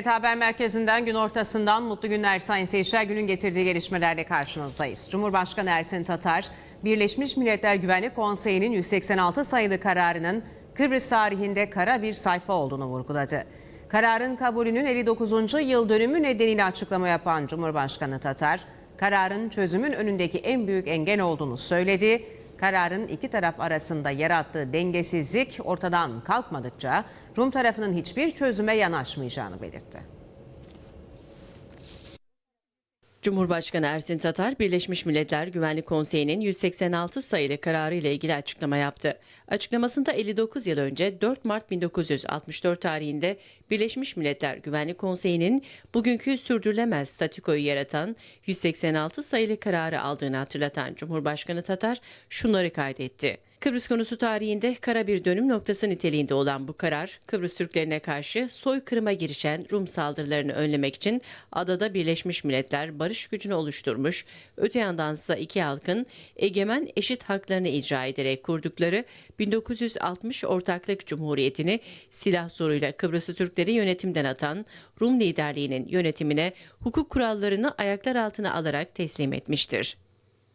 TRT Haber Merkezi'nden gün ortasından mutlu günler Sayın seyirciler. Günün getirdiği gelişmelerle karşınızdayız. Cumhurbaşkanı Ersin Tatar, Birleşmiş Milletler Güvenlik Konseyi'nin 186 sayılı kararının Kıbrıs tarihinde kara bir sayfa olduğunu vurguladı. Kararın kabulünün 59. yıl dönümü nedeniyle açıklama yapan Cumhurbaşkanı Tatar, kararın çözümün önündeki en büyük engel olduğunu söyledi. Kararın iki taraf arasında yarattığı dengesizlik ortadan kalkmadıkça Rum tarafının hiçbir çözüme yanaşmayacağını belirtti. Cumhurbaşkanı Ersin Tatar, Birleşmiş Milletler Güvenlik Konseyi'nin 186 sayılı kararı ile ilgili açıklama yaptı. Açıklamasında 59 yıl önce 4 Mart 1964 tarihinde Birleşmiş Milletler Güvenlik Konseyi'nin bugünkü sürdürülemez statükoyu yaratan 186 sayılı kararı aldığını hatırlatan Cumhurbaşkanı Tatar şunları kaydetti. Kıbrıs konusu tarihinde kara bir dönüm noktası niteliğinde olan bu karar, Kıbrıs Türklerine karşı soykırıma girişen Rum saldırılarını önlemek için adada Birleşmiş Milletler barış gücünü oluşturmuş, öte yandan ise iki halkın egemen eşit haklarını icra ederek kurdukları 1960 Ortaklık Cumhuriyeti'ni silah zoruyla Kıbrıs'ı Türkleri yönetimden atan Rum liderliğinin yönetimine hukuk kurallarını ayaklar altına alarak teslim etmiştir.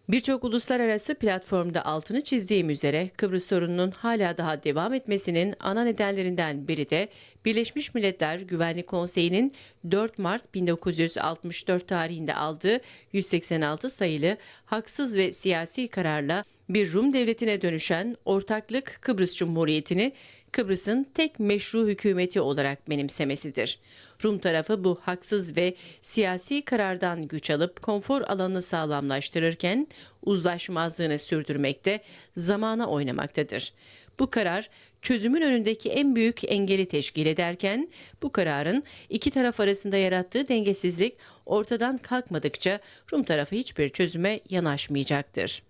Birçok uluslararası platformda altını çizdiğim üzere Kıbrıs sorununun hala daha devam etmesinin ana nedenlerinden biri de Birleşmiş Milletler Güvenlik Konseyi'nin 4 Mart 1964 tarihinde aldığı 186 sayılı haksız ve siyasi kararla bir Rum devletine dönüşen Ortaklık Kıbrıs Cumhuriyeti'ni Kıbrıs'ın tek meşru hükümeti olarak benimsemesidir. Rum tarafı bu haksız ve siyasi karardan güç alıp konfor alanını sağlamlaştırırken uzlaşmazlığını sürdürmekte, zamana oynamaktadır. Bu karar çözümün önündeki en büyük engeli teşkil ederken bu kararın iki taraf arasında yarattığı dengesizlik ortadan kalkmadıkça Rum tarafı hiçbir çözüme yanaşmayacaktır.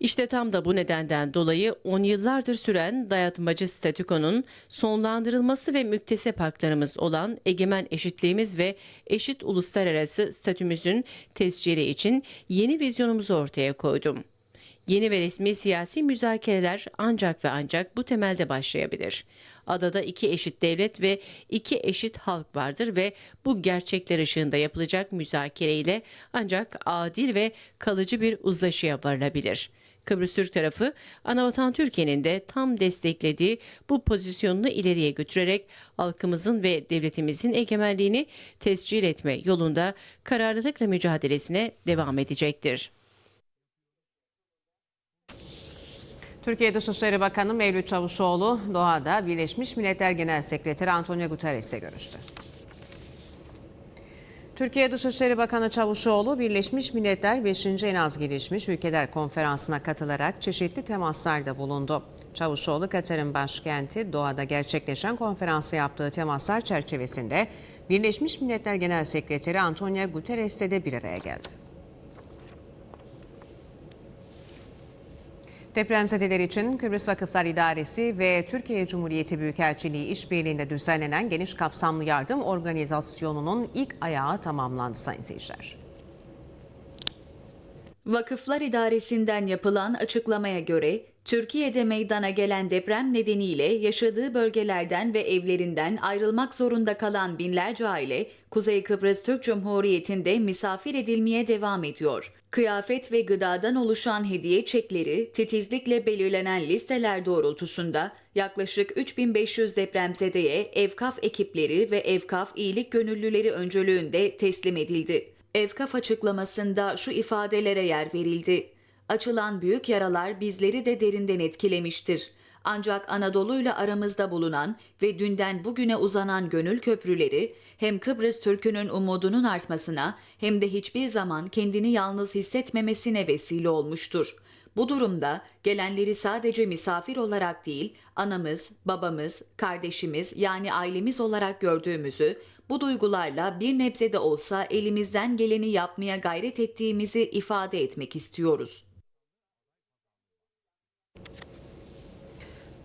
İşte tam da bu nedenden dolayı 10 yıllardır süren dayatmacı statükonun sonlandırılması ve müktesep haklarımız olan egemen eşitliğimiz ve eşit uluslararası statümüzün tescili için yeni vizyonumuzu ortaya koydum. Yeni ve resmi siyasi müzakereler ancak ve ancak bu temelde başlayabilir. Adada iki eşit devlet ve iki eşit halk vardır ve bu gerçekler ışığında yapılacak müzakereyle ancak adil ve kalıcı bir uzlaşıya varılabilir. Kıbrıs Türk tarafı Anavatan Türkiye'nin de tam desteklediği bu pozisyonunu ileriye götürerek halkımızın ve devletimizin egemenliğini tescil etme yolunda kararlılıkla mücadelesine devam edecektir. Türkiye Dışişleri Bakanı Mevlüt Çavuşoğlu Doha'da Birleşmiş Milletler Genel Sekreteri Antonio Guterres'le görüştü. Türkiye Dışişleri Bakanı Çavuşoğlu, Birleşmiş Milletler 5. En Az Gelişmiş Ülkeler Konferansı'na katılarak çeşitli temaslarda bulundu. Çavuşoğlu, Katar'ın başkenti Doha'da gerçekleşen konferansta yaptığı temaslar çerçevesinde Birleşmiş Milletler Genel Sekreteri Antonio Guterres'le de bir araya geldi. Depremzedeler için Kıbrıs Vakıflar İdaresi ve Türkiye Cumhuriyeti Büyükelçiliği işbirliğinde düzenlenen geniş kapsamlı yardım organizasyonunun ilk ayağı tamamlandı sayın seyirciler. Vakıflar İdaresi'nden yapılan açıklamaya göre Türkiye'de meydana gelen deprem nedeniyle yaşadığı bölgelerden ve evlerinden ayrılmak zorunda kalan binlerce aile Kuzey Kıbrıs Türk Cumhuriyeti'nde misafir edilmeye devam ediyor. Kıyafet ve gıdadan oluşan hediye çekleri titizlikle belirlenen listeler doğrultusunda yaklaşık 3500 depremzedeye Evkaf ekipleri ve Evkaf iyilik gönüllüleri öncülüğünde teslim edildi. Evkaf açıklamasında şu ifadelere yer verildi. Açılan büyük yaralar bizleri de derinden etkilemiştir. Ancak Anadolu'yla aramızda bulunan ve dünden bugüne uzanan gönül köprüleri hem Kıbrıs Türk'ünün umudunun artmasına hem de hiçbir zaman kendini yalnız hissetmemesine vesile olmuştur. Bu durumda gelenleri sadece misafir olarak değil, anamız, babamız, kardeşimiz yani ailemiz olarak gördüğümüzü, bu duygularla bir nebze de olsa elimizden geleni yapmaya gayret ettiğimizi ifade etmek istiyoruz.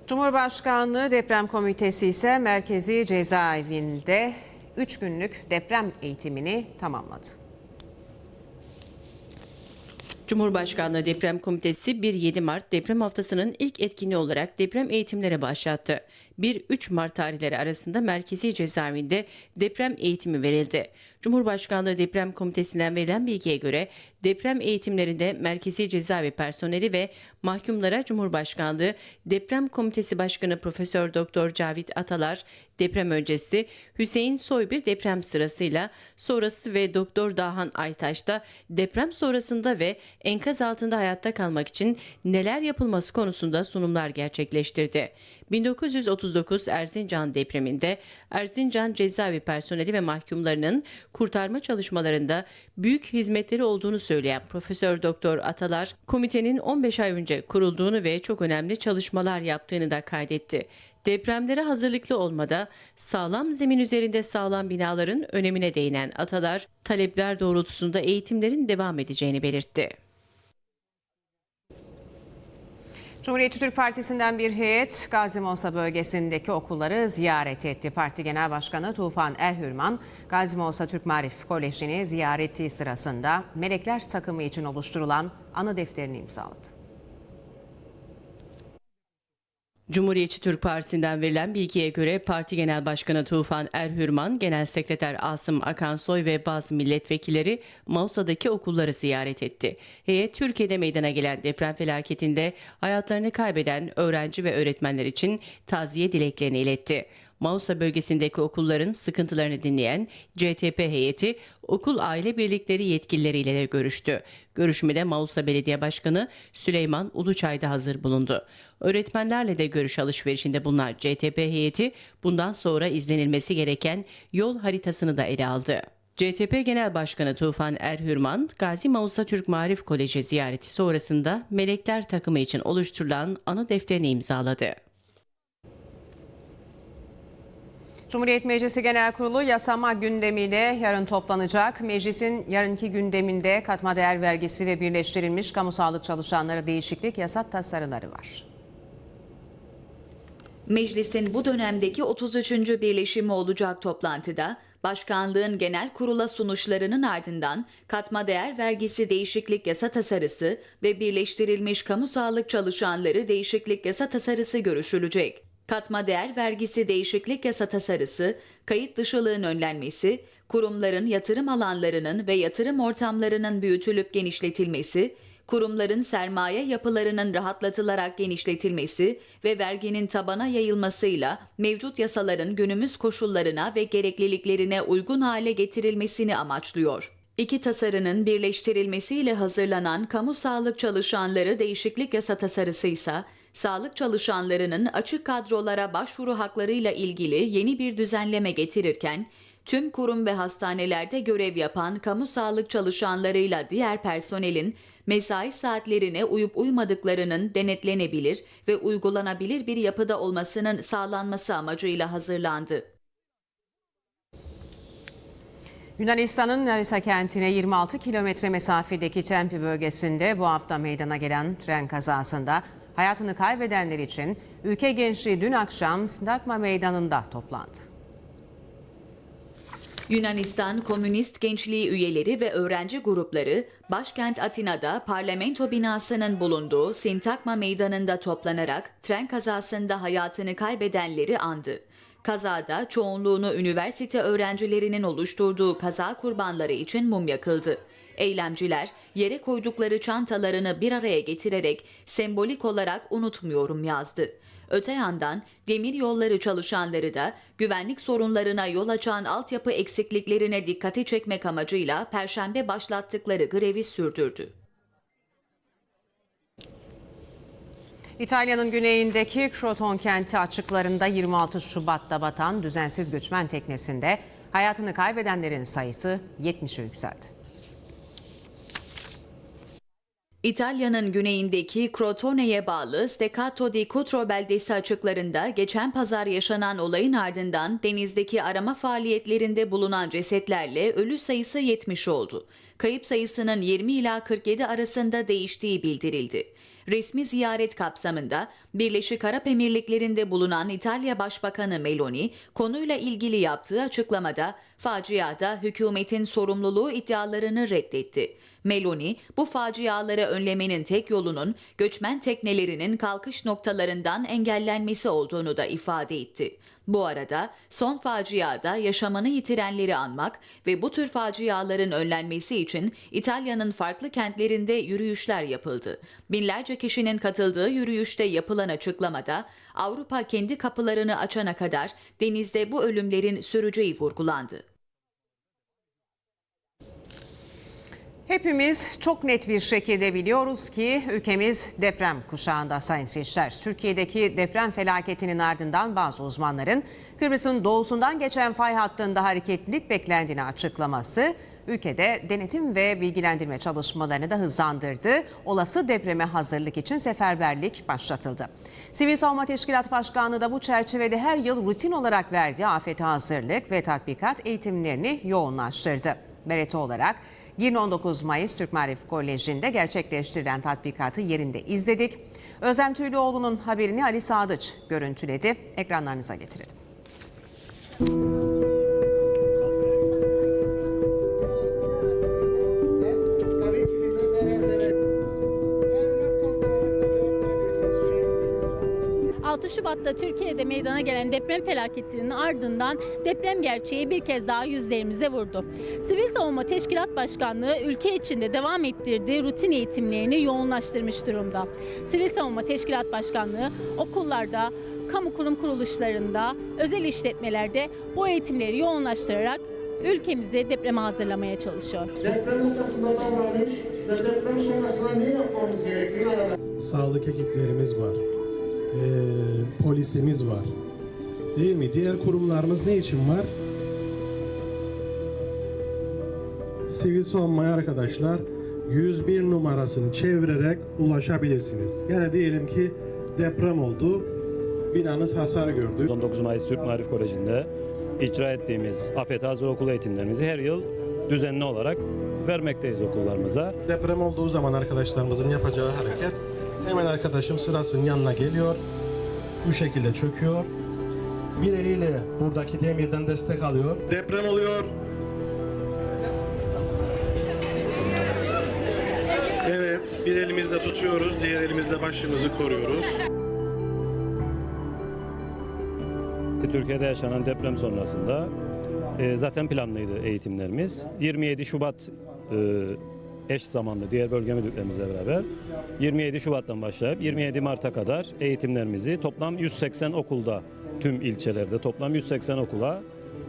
Cumhurbaşkanlığı Deprem Komitesi ise Merkezi Cezaevinde 3 günlük deprem eğitimini tamamladı. Cumhurbaşkanlığı Deprem Komitesi 1-7 Mart deprem haftasının ilk etkinliği olarak deprem eğitimlere başlattı. 1-3 Mart tarihleri arasında merkezi cezaevinde deprem eğitimi verildi. Cumhurbaşkanlığı Deprem Komitesi'nden verilen bilgiye göre deprem eğitimlerinde merkezi cezaevi personeli ve mahkumlara Cumhurbaşkanlığı Deprem Komitesi Başkanı Profesör Doktor Cavit Atalar deprem öncesi, Hüseyin Soybir deprem sırasıyla sonrası ve Doktor Dahan Aytaş da deprem sonrasında ve enkaz altında hayatta kalmak için neler yapılması konusunda sunumlar gerçekleştirdi. 1939 Erzincan depreminde Erzincan cezaevi personeli ve mahkumlarının kurtarma çalışmalarında büyük hizmetleri olduğunu söyleyen Profesör Doktor Atalar, komitenin 15 ay önce kurulduğunu ve çok önemli çalışmalar yaptığını da kaydetti. Depremlere hazırlıklı olmada sağlam zemin üzerinde sağlam binaların önemine değinen Atalar, talepler doğrultusunda eğitimlerin devam edeceğini belirtti. Cumhuriyetçi Türk Partisi'nden bir heyet Gazi Mosa bölgesindeki okulları ziyaret etti. Parti Genel Başkanı Tufan Erhürman, Gazi Mosa Türk Marif Koleji'ni ziyareti sırasında melekler takımı için oluşturulan anı defterini imzaladı. Cumhuriyetçi Türk Partisi'nden verilen bilgiye göre Parti Genel Başkanı Tufan Erhürman, Genel Sekreter Asım Akansoy ve bazı milletvekilleri Mausa'daki okulları ziyaret etti. Heyet Türkiye'de meydana gelen deprem felaketinde hayatlarını kaybeden öğrenci ve öğretmenler için taziye dileklerini iletti. Mausa bölgesindeki okulların sıkıntılarını dinleyen CTP heyeti okul aile birlikleri yetkilileriyle de görüştü. Görüşmede Mausa Belediye Başkanı Süleyman Uluçay da hazır bulundu. Öğretmenlerle de görüş alışverişinde bulunan CTP heyeti bundan sonra izlenilmesi gereken yol haritasını da ele aldı. CTP Genel Başkanı Tufan Erhürman, Gazi Mausa Türk Marif Koleji ziyareti sonrasında melekler takımı için oluşturulan anı defterini imzaladı. Cumhuriyet Meclisi Genel Kurulu yasama gündemiyle yarın toplanacak. Meclisin yarınki gündeminde katma değer vergisi ve birleştirilmiş kamu sağlık çalışanları değişiklik yasa tasarıları var. Meclisin bu dönemdeki 33. birleşimi olacak toplantıda Başkanlığın genel kurula sunuşlarının ardından katma değer vergisi değişiklik yasa tasarısı ve birleştirilmiş kamu sağlık çalışanları değişiklik yasa tasarısı görüşülecek. Katma değer vergisi değişiklik yasa tasarısı, kayıt dışılığın önlenmesi, kurumların yatırım alanlarının ve yatırım ortamlarının büyütülüp genişletilmesi, kurumların sermaye yapılarının rahatlatılarak genişletilmesi ve verginin tabana yayılmasıyla mevcut yasaların günümüz koşullarına ve gerekliliklerine uygun hale getirilmesini amaçlıyor. İki tasarının birleştirilmesiyle hazırlanan kamu sağlık çalışanları değişiklik yasa tasarısı ise sağlık çalışanlarının açık kadrolara başvuru haklarıyla ilgili yeni bir düzenleme getirirken tüm kurum ve hastanelerde görev yapan kamu sağlık çalışanlarıyla diğer personelin mesai saatlerine uyup uymadıklarının denetlenebilir ve uygulanabilir bir yapıda olmasının sağlanması amacıyla hazırlandı. Yunanistan'ın Larisa kentine 26 kilometre mesafedeki Tempi bölgesinde bu hafta meydana gelen tren kazasında hayatını kaybedenler için ülke gençliği dün akşam Sintagma Meydanı'nda toplandı. Yunanistan Komünist Gençliği üyeleri ve öğrenci grupları başkent Atina'da parlamento binasının bulunduğu Sintagma Meydanı'nda toplanarak tren kazasında hayatını kaybedenleri andı. Kazada çoğunluğunu üniversite öğrencilerinin oluşturduğu kaza kurbanları için mum yakıldı. Eylemciler yere koydukları çantalarını bir araya getirerek sembolik olarak unutmuyorum yazdı. Öte yandan demir yolları çalışanları da güvenlik sorunlarına yol açan altyapı eksikliklerine dikkati çekmek amacıyla perşembe başlattıkları grevi sürdürdü. İtalya'nın güneyindeki Croton kenti açıklarında 26 Şubat'ta batan düzensiz göçmen teknesinde hayatını kaybedenlerin sayısı 70'e yükseldi. İtalya'nın güneyindeki Crotone'ye bağlı Steccato di Cutro beldesi açıklarında geçen pazar yaşanan olayın ardından denizdeki arama faaliyetlerinde bulunan cesetlerle ölü sayısı 70 oldu. Kayıp sayısının 20 ila 47 arasında değiştiği bildirildi. Resmi ziyaret kapsamında Birleşik Arap Emirlikleri'nde bulunan İtalya Başbakanı Meloni konuyla ilgili yaptığı açıklamada faciada hükümetin sorumluluğu iddialarını reddetti. Meloni, bu faciaları önlemenin tek yolunun göçmen teknelerinin kalkış noktalarından engellenmesi olduğunu da ifade etti. Bu arada son faciada yaşamını yitirenleri anmak ve bu tür faciaların önlenmesi için İtalya'nın farklı kentlerinde yürüyüşler yapıldı. Binlerce kişinin katıldığı yürüyüşte yapılan açıklamada Avrupa kendi kapılarını açana kadar denizde bu ölümlerin süreceği vurgulandı. Hepimiz çok net bir şekilde biliyoruz ki ülkemiz deprem kuşağında sayın seyirciler. Türkiye'deki deprem felaketinin ardından bazı uzmanların Kıbrıs'ın doğusundan geçen fay hattında hareketlilik beklendiğini açıklaması ülkede denetim ve bilgilendirme çalışmalarını da hızlandırdı. Olası depreme hazırlık için seferberlik başlatıldı. Sivil Savunma Teşkilatı Başkanlığı da bu çerçevede her yıl rutin olarak verdiği afete hazırlık ve tatbikat eğitimlerini yoğunlaştırdı. Bereti olarak Girne 19 Mayıs Türk Marif Koleji'nde gerçekleştirilen tatbikatı yerinde izledik. Özlem Tüylüoğlu'nun haberini Ali Sadıç görüntüledi. Ekranlarınıza getirelim. Tabii Şubat'ta Türkiye'de meydana gelen deprem felaketinin ardından deprem gerçeği bir kez daha yüzlerimize vurdu. Sivil Savunma Teşkilat Başkanlığı ülke içinde devam ettirdiği rutin eğitimlerini yoğunlaştırmış durumda. Sivil Savunma Teşkilat Başkanlığı okullarda, kamu kurum kuruluşlarında, özel işletmelerde bu eğitimleri yoğunlaştırarak ülkemizi depreme hazırlamaya çalışıyor. Deprem sırasında davranış ve deprem sonrasında ne yapmamız gerektiğini arada. sağlık ekiplerimiz var, eee, polisimiz var. Değil mi? Diğer kurumlarımız ne için var? Sivil savunmaya arkadaşlar 101 numarasını çevirerek ulaşabilirsiniz. Yani diyelim ki deprem oldu, binanız hasar gördü. 19 Mayıs Türk Marif Koleji'nde icra ettiğimiz afet hazır okul eğitimlerimizi her yıl düzenli olarak vermekteyiz okullarımıza. Deprem olduğu zaman arkadaşlarımızın yapacağı hareket hemen arkadaşım sırasının yanına geliyor. Bu şekilde çöküyor. Bir eliyle buradaki demirden destek alıyor. Deprem oluyor. Evet, bir elimizle tutuyoruz, diğer elimizle başımızı koruyoruz. Türkiye'de yaşanan deprem sonrasında e, zaten planlıydı eğitimlerimiz. 27 Şubat e, eş zamanlı diğer bölge müdürlerimizle beraber 27 Şubat'tan başlayıp 27 Mart'a kadar eğitimlerimizi toplam 180 okulda tüm ilçelerde toplam 180 okula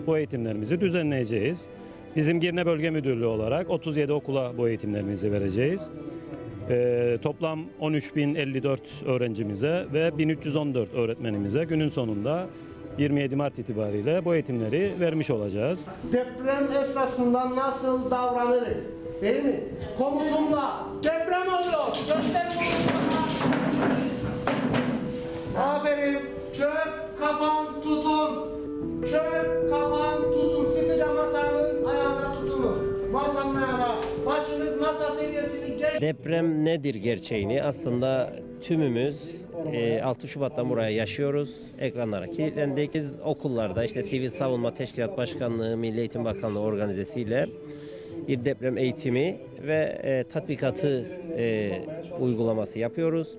bu eğitimlerimizi düzenleyeceğiz. Bizim Girne Bölge Müdürlüğü olarak 37 okula bu eğitimlerimizi vereceğiz. Ee, toplam 13.054 öğrencimize ve 1314 öğretmenimize günün sonunda 27 Mart itibariyle bu eğitimleri vermiş olacağız. Deprem esnasında nasıl davranır? Değil mi? Komutumla deprem oluyor. Göster Aferin. Çök, kapan, tutun. Çök, kapan, tutun. Sıkıca masanın ayağına tutunun. Masanın ayağına. Başınız masa seviyesini geç. Deprem nedir gerçeğini aslında tümümüz e, 6 Şubat'tan buraya yaşıyoruz. Ekranlara kilitlendik. Biz okullarda işte Sivil Savunma Teşkilat Başkanlığı, Milli Eğitim Bakanlığı organizesiyle bir deprem eğitimi ve e, tatbikatı e, uygulaması yapıyoruz.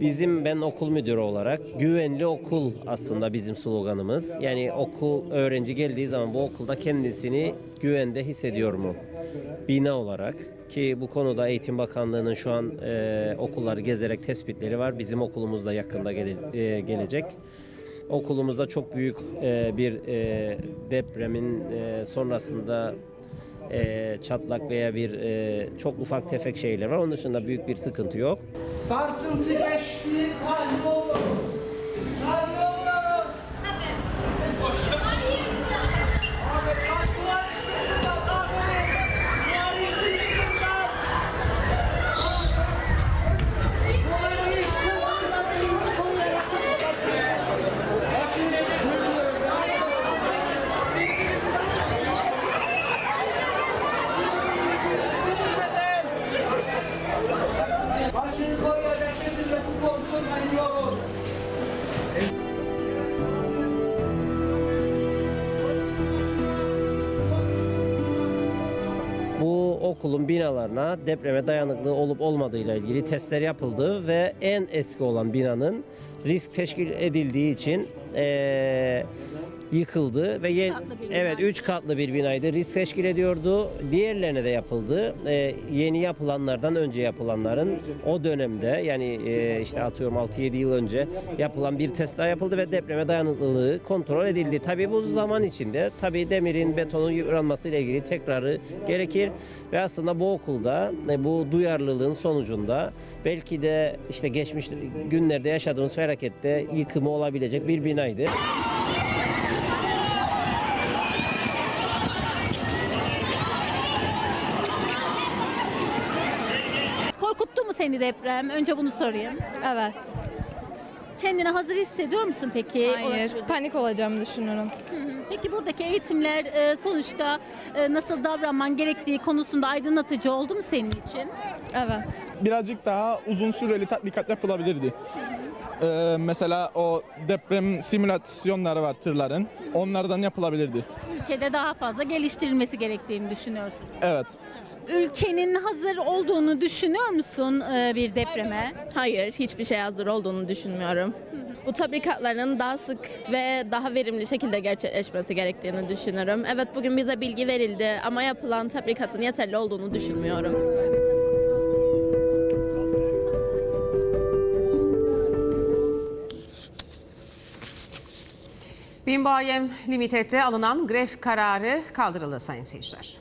Bizim ben okul müdürü olarak güvenli okul aslında bizim sloganımız. Yani okul öğrenci geldiği zaman bu okulda kendisini güvende hissediyor mu? Bina olarak ki bu konuda Eğitim Bakanlığı'nın şu an e, okulları gezerek tespitleri var. Bizim okulumuz da yakında gele- e, gelecek. Okulumuzda çok büyük e, bir e, depremin e, sonrasında e, çatlak veya bir e, çok ufak tefek şeyler var. Onun dışında büyük bir sıkıntı yok. Sarsıntı geçti. Kahroluyoruz. Okulun binalarına depreme dayanıklı olup olmadığıyla ilgili testler yapıldı ve en eski olan binanın risk teşkil edildiği için eee, yıkıldı ve ye- katlı bir evet 3 katlı bir binaydı. Risk teşkil ediyordu. Diğerlerine de yapıldı. Eee, yeni yapılanlardan önce yapılanların o dönemde yani eee, işte atıyorum 6-7 yıl önce yapılan bir test daha yapıldı ve depreme dayanıklılığı kontrol edildi. Tabii bu zaman içinde tabii demirin betonun yıpranması ile ilgili tekrarı gerekir ve aslında bu okulda e, bu duyarlılığın sonucunda belki de işte geçmiş günlerde yaşadığımız felakette yıkımı olabilecek bir binaydı. Korkuttu mu seni deprem? Önce bunu sorayım. Evet. Kendini hazır hissediyor musun peki? Hayır. Orası- Panik olacağımı düşünüyorum. Hı hı. Peki buradaki eğitimler e, sonuçta e, nasıl davranman gerektiği konusunda aydınlatıcı oldu mu senin için? Evet. birazcık daha uzun süreli tatbikat yapılabilirdi. Ee, mesela o deprem simülasyonları var tırların. Onlardan yapılabilirdi. Ülkede daha fazla geliştirilmesi gerektiğini düşünüyorsun. Evet. Ülkenin hazır olduğunu düşünüyor musun e, bir depreme? Hayır, hiçbir şey hazır olduğunu düşünmüyorum. Bu tabrikatların daha sık ve daha verimli şekilde gerçekleşmesi gerektiğini düşünüyorum. Evet bugün bize bilgi verildi ama yapılan tabrikatın yeterli olduğunu düşünmüyorum. Binbağ Yem Limited'de alınan grev kararı kaldırıldı sayın seyirciler.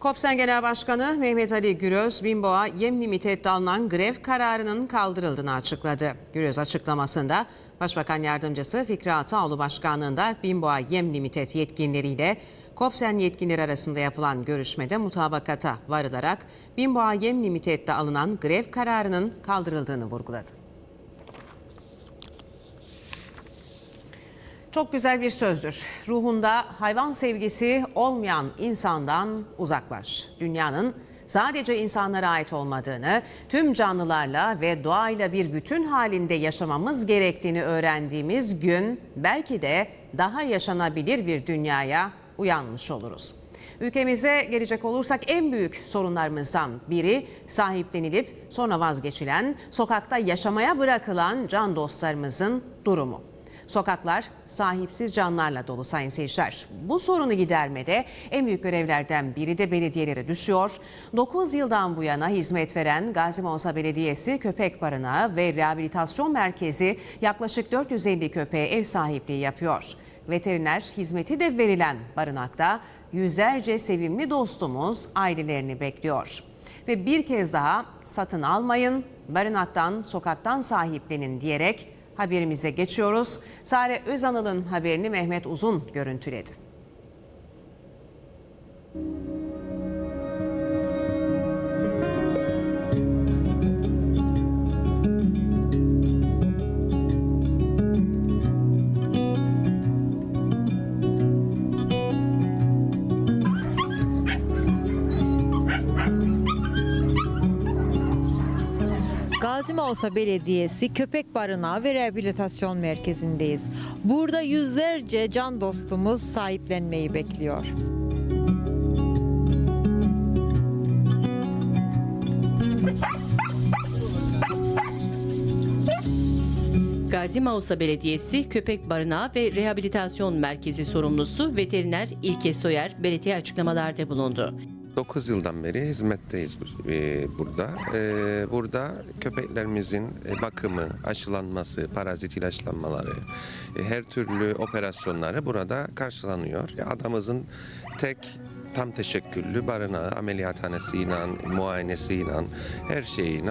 Kopsen Genel Başkanı Mehmet Ali Güröz, Binboğa Yem Limited'de alınan grev kararının kaldırıldığını açıkladı. Güröz açıklamasında Başbakan Yardımcısı Fikri Ataoğlu Başkanlığında Binboğa Yem Limited yetkilileriyle Kopsen yetkilileri arasında yapılan görüşmede mutabakata varılarak Binboğa Yem Limited'de alınan grev kararının kaldırıldığını vurguladı. Çok güzel bir sözdür. Ruhunda hayvan sevgisi olmayan insandan uzaklaş. Dünyanın sadece insanlara ait olmadığını, tüm canlılarla ve doğayla bir bütün halinde yaşamamız gerektiğini öğrendiğimiz gün belki de daha yaşanabilir bir dünyaya uyanmış oluruz. Ülkemize gelecek olursak en büyük sorunlarımızdan biri sahiplenilip sonra vazgeçilen, sokakta yaşamaya bırakılan can dostlarımızın durumu. Sokaklar sahipsiz canlarla dolu sayın seyirciler. Bu sorunu gidermede en büyük görevlerden biri de belediyelere düşüyor. 9 yıldan bu yana hizmet veren Gazi Monsa Belediyesi Köpek Barınağı ve Rehabilitasyon Merkezi yaklaşık 450 köpeğe ev sahipliği yapıyor. Veteriner hizmeti de verilen barınakta yüzlerce sevimli dostumuz ailelerini bekliyor. Ve bir kez daha satın almayın, barınaktan, sokaktan sahiplenin diyerek haberimize geçiyoruz. Sare Özanıl'ın haberini Mehmet Uzun görüntüledi. Mausa Belediyesi Köpek Barınağı ve Rehabilitasyon Merkezi'ndeyiz. Burada yüzlerce can dostumuz sahiplenmeyi bekliyor. Gazi Mausa Belediyesi Köpek Barınağı ve Rehabilitasyon Merkezi sorumlusu veteriner İlke Soyer belediye açıklamalarda bulundu. 9 yıldan beri hizmetteyiz e, burada. E, burada köpeklerimizin e, bakımı, aşılanması, parazit ilaçlanmaları, her türlü operasyonları burada karşılanıyor. Adamızın tek tam teşekküllü barınağı, ameliyathanesiyle, muayenesiyle, her şeyiyle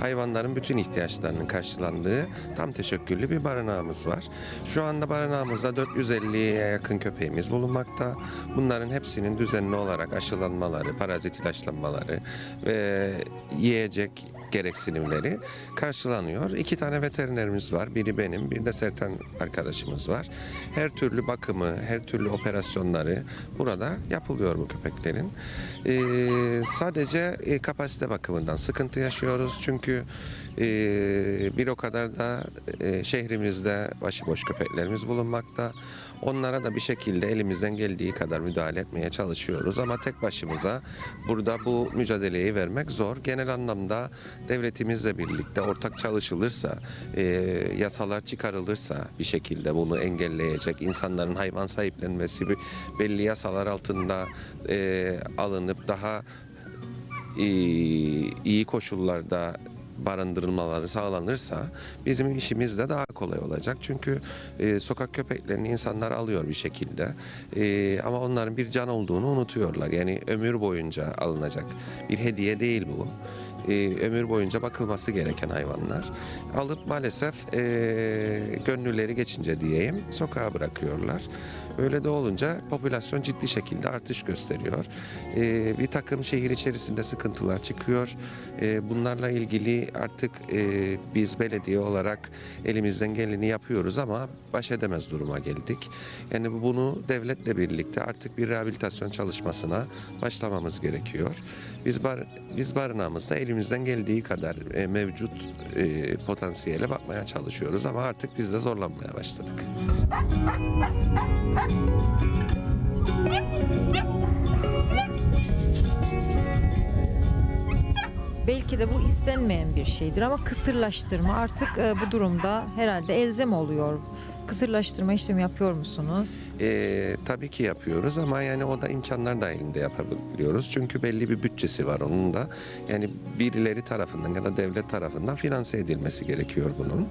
hayvanların bütün ihtiyaçlarının karşılandığı tam teşekküllü bir barınağımız var. Şu anda barınağımızda 450'ye yakın köpeğimiz bulunmakta. Bunların hepsinin düzenli olarak aşılanmaları, parazit ilaçlanmaları ve yiyecek gereksinimleri karşılanıyor. İki tane veterinerimiz var. Biri benim, bir de Sertan arkadaşımız var. Her türlü bakımı, her türlü operasyonları burada yapılıyor bu köpeklerin. Ee, sadece e, kapasite bakımından sıkıntı yaşıyoruz. Çünkü e, bir o kadar da e, şehrimizde başıboş köpeklerimiz bulunmakta. Onlara da bir şekilde elimizden geldiği kadar müdahale etmeye çalışıyoruz ama tek başımıza burada bu mücadeleyi vermek zor. Genel anlamda devletimizle birlikte ortak çalışılırsa, e, yasalar çıkarılırsa bir şekilde bunu engelleyecek, insanların hayvan sahiplenmesi belli yasalar altında e, alınıp daha iyi, iyi koşullarda barındırılmaları sağlanırsa bizim işimiz de daha kolay olacak. Çünkü e, sokak köpeklerini insanlar alıyor bir şekilde E, ama onların bir can olduğunu unutuyorlar. Yani ömür boyunca alınacak bir hediye değil bu. E, ömür boyunca bakılması gereken hayvanlar. Alıp maalesef e, gönülleri geçince diyeyim sokağa bırakıyorlar. Öyle de olunca popülasyon ciddi şekilde artış gösteriyor. E, bir takım şehir içerisinde sıkıntılar çıkıyor. E, bunlarla ilgili artık e, biz belediye olarak elimizden geleni yapıyoruz ama baş edemez duruma geldik. Yani bunu devletle birlikte artık bir rehabilitasyon çalışmasına başlamamız gerekiyor. Biz bar, biz barınağımızda elimizden geldiği kadar e, mevcut e, potansiyele bakmaya çalışıyoruz ama artık biz de zorlanmaya başladık. Belki de bu istenmeyen bir şeydir ama kısırlaştırma artık e, bu durumda herhalde elzem oluyor. Kısırlaştırma işlemi yapıyor musunuz? Ee, tabii ki yapıyoruz ama yani o da imkanlar dahilinde yapabiliyoruz. Çünkü belli bir bütçesi var onun da. Yani birileri tarafından ya da devlet tarafından finanse edilmesi gerekiyor bunun.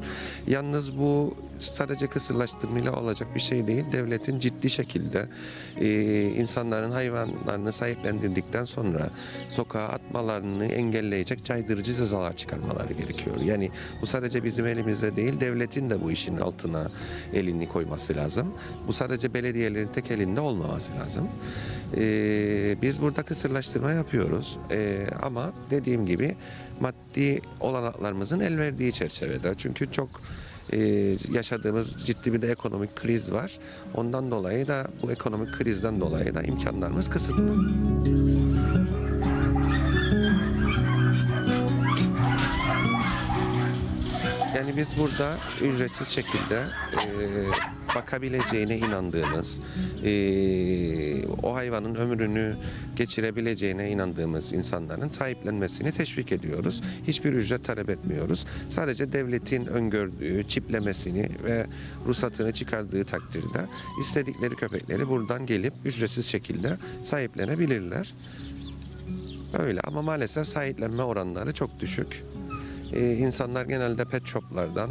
Yalnız bu sadece kısırlaştırmayla olacak bir şey değil. Devletin ciddi şekilde e, insanların hayvanlarını sahiplendirdikten sonra sokağa atmalarını engelleyecek caydırıcı cezalar çıkarmaları gerekiyor. Yani bu sadece bizim elimizde değil, devletin de bu işin altına elini koyması lazım. Bu sadece belediyelerin tek elinde olmaması lazım. Ee, biz burada kısırlaştırma yapıyoruz Ee, ama dediğim gibi maddi olanaklarımızın el verdiği çerçevede. Çünkü çok e, yaşadığımız ciddi bir de ekonomik kriz var. Ondan dolayı da bu ekonomik krizden dolayı da imkanlarımız kısıtlı. Yani biz burada ücretsiz şekilde e, bakabileceğine inandığımız, e, o hayvanın ömrünü geçirebileceğine inandığımız insanların sahiplenmesini teşvik ediyoruz. Hiçbir ücret talep etmiyoruz. Sadece devletin öngördüğü çiplemesini ve ruhsatını çıkardığı takdirde istedikleri köpekleri buradan gelip ücretsiz şekilde sahiplenebilirler. Öyle ama maalesef sahiplenme oranları çok düşük. Ee, insanlar genelde pet shoplardan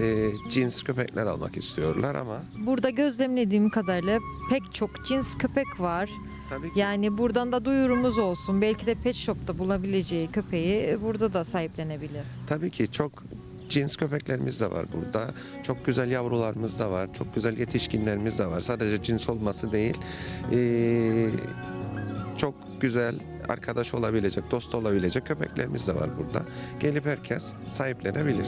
e, cins köpekler almak istiyorlar ama Burada gözlemlediğim kadarıyla pek çok cins köpek var. tabii ki Yani buradan da duyurumuz olsun. Belki de pet shop'ta bulabileceği köpeği burada da sahiplenebilir. tabii ki çok cins köpeklerimiz de var burada. Çok güzel yavrularımız da var. Çok güzel yetişkinlerimiz de var. Sadece cins olması değil. ee, çok güzel arkadaş olabilecek, dost olabilecek köpeklerimiz de var burada. Gelip herkes sahiplenebilir.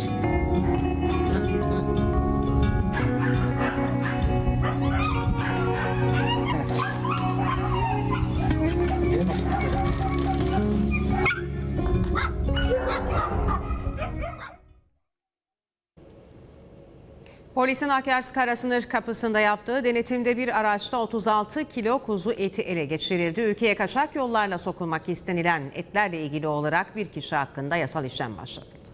Polisin Akyarsı Karasınır kapısında yaptığı denetimde bir araçta 36 kilo kuzu eti ele geçirildi. Ülkeye kaçak yollarla sokulmak istenilen etlerle ilgili olarak bir kişi hakkında yasal işlem başlatıldı.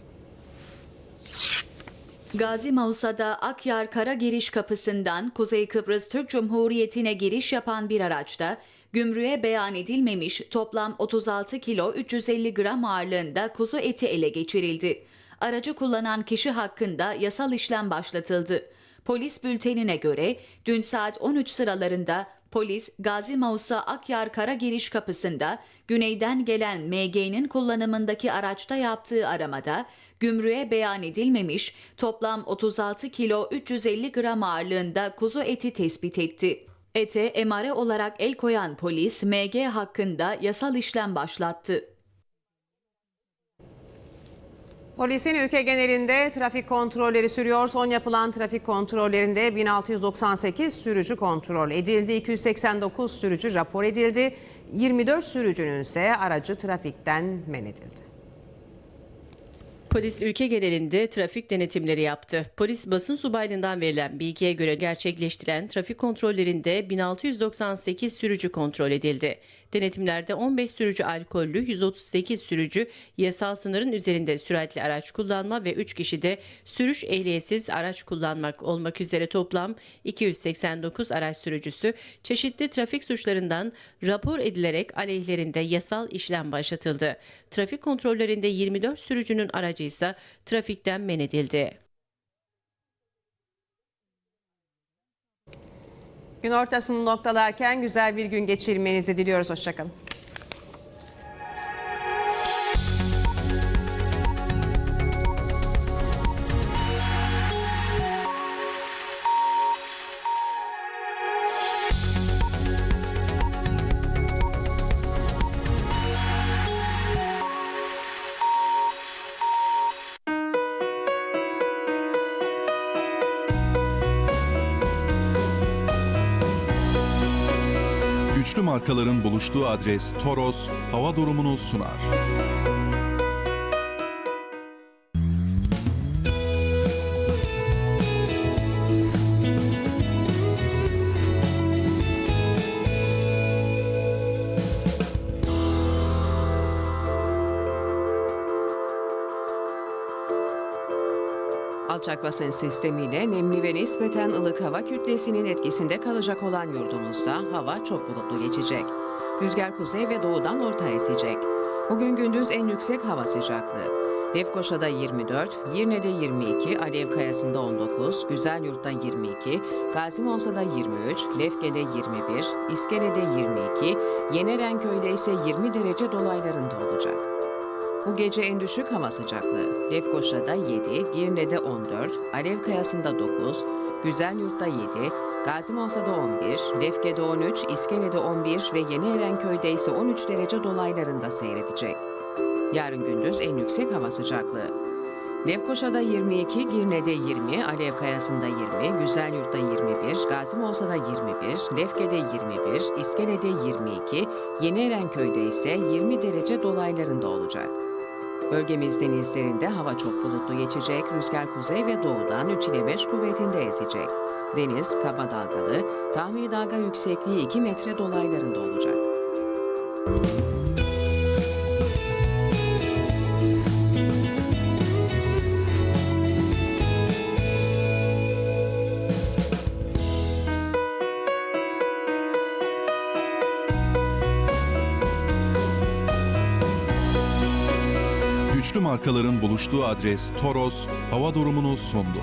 Gazi Mausa'da Akyar Kara Giriş Kapısı'ndan Kuzey Kıbrıs Türk Cumhuriyeti'ne giriş yapan bir araçta gümrüğe beyan edilmemiş toplam 36 kilo 350 gram ağırlığında kuzu eti ele geçirildi. Aracı kullanan kişi hakkında yasal işlem başlatıldı. Polis bültenine göre dün saat 13 sıralarında polis Gazi Mausa Akyar Kara Giriş Kapısı'nda güneyden gelen MG'nin kullanımındaki araçta yaptığı aramada gümrüğe beyan edilmemiş toplam 36 kilo 350 gram ağırlığında kuzu eti tespit etti. Ete emare olarak el koyan polis MG hakkında yasal işlem başlattı. Polisin ülke genelinde trafik kontrolleri sürüyor. Son yapılan trafik kontrollerinde 1698 sürücü kontrol edildi. 289 sürücü rapor edildi. 24 sürücünün ise aracı trafikten men edildi. Polis ülke genelinde trafik denetimleri yaptı. Polis basın subaylığından verilen bilgiye göre gerçekleştiren trafik kontrollerinde 1698 sürücü kontrol edildi. Denetimlerde 15 sürücü alkollü, 138 sürücü yasal sınırın üzerinde süratli araç kullanma ve 3 kişi de sürüş ehliyetsiz araç kullanmak olmak üzere toplam 289 araç sürücüsü çeşitli trafik suçlarından rapor edilerek aleyhlerinde yasal işlem başlatıldı. Trafik kontrollerinde 24 sürücünün aracı ise trafikten men edildi. Gün ortasını noktalarken güzel bir gün geçirmenizi diliyoruz. Hoşçakalın. Markaların buluştuğu adres Toros hava durumunu sunar. Alçak basınç sistemiyle nemli ve nispeten ılık hava kütlesinin etkisinde kalacak olan yurdumuzda hava çok bulutlu geçecek. Rüzgar kuzey ve doğudan orta esecek. Bugün gündüz en yüksek hava sıcaklığı. Lefkoşa'da 24, Girne'de 22, Alev Kayası'nda 19, Güzelyurt'ta 22, Gazi Mosa'da 23, Lefke'de 21, İskele'de 22, Yenerenköy'de ise 20 derece dolaylarında olacak. Bu gece en düşük hava sıcaklığı. Lefkoşa'da 7, Girne'de 14, Alev Kayası'nda 9, Güzelyurt'ta 7, Gazi Mosa'da 11, Lefke'de 13, İskele'de 11 ve Yeni Erenköy'de ise 13 derece dolaylarında seyredecek. Yarın gündüz en yüksek hava sıcaklığı. Lefkoşa'da 22, Girne'de 20, Alev Kayası'nda 20, Güzelyurt'ta 21, Gazi Mosa'da 21, Lefke'de 21, İskele'de 22, Yeni Erenköy'de ise 20 derece dolaylarında olacak. Bölgemiz denizlerinde hava çok bulutlu geçecek, rüzgar kuzey ve doğudan 3 ile 5 kuvvetinde esecek. Deniz kaba dalgalı, tahmini dalga yüksekliği 2 metre dolaylarında olacak. Markaların buluştuğu adres Toros hava durumunu sundu.